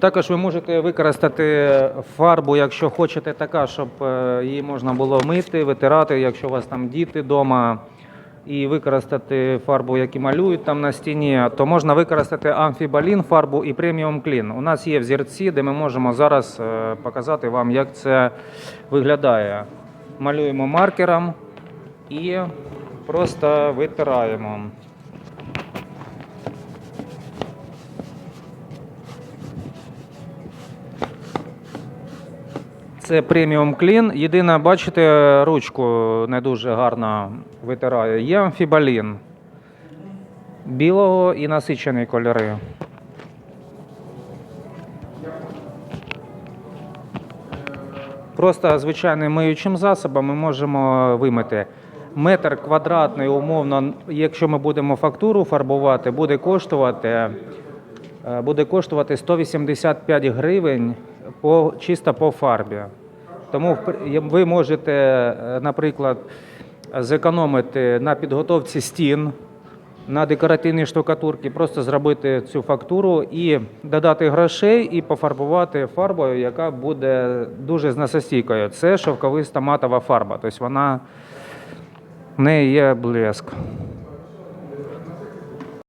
Також ви можете використати фарбу, якщо хочете така, щоб е, її можна було мити, витирати, якщо у вас там діти вдома, і використати фарбу, які малюють там на стіні, то можна використати амфібалін фарбу і преміум клін. У нас є взірці, де ми можемо зараз е, показати вам, як це виглядає. Малюємо маркером і просто витираємо. Це преміум клін. Єдине, бачите, ручку не дуже гарно витирає. Є амфібалін білого і насичений кольори. Просто звичайним миючим засобом ми можемо вимити. Метр квадратний, умовно, якщо ми будемо фактуру фарбувати, буде коштувати, е, буде коштувати 185 гривень по, чисто по фарбі. Тому ви можете, е, наприклад, зекономити на підготовці стін, на декоративній штукатурці, просто зробити цю фактуру і додати грошей і пофарбувати фарбою, яка буде дуже зносостійкою. Це шовковиста матова фарба, тобто вона в неї є блеск.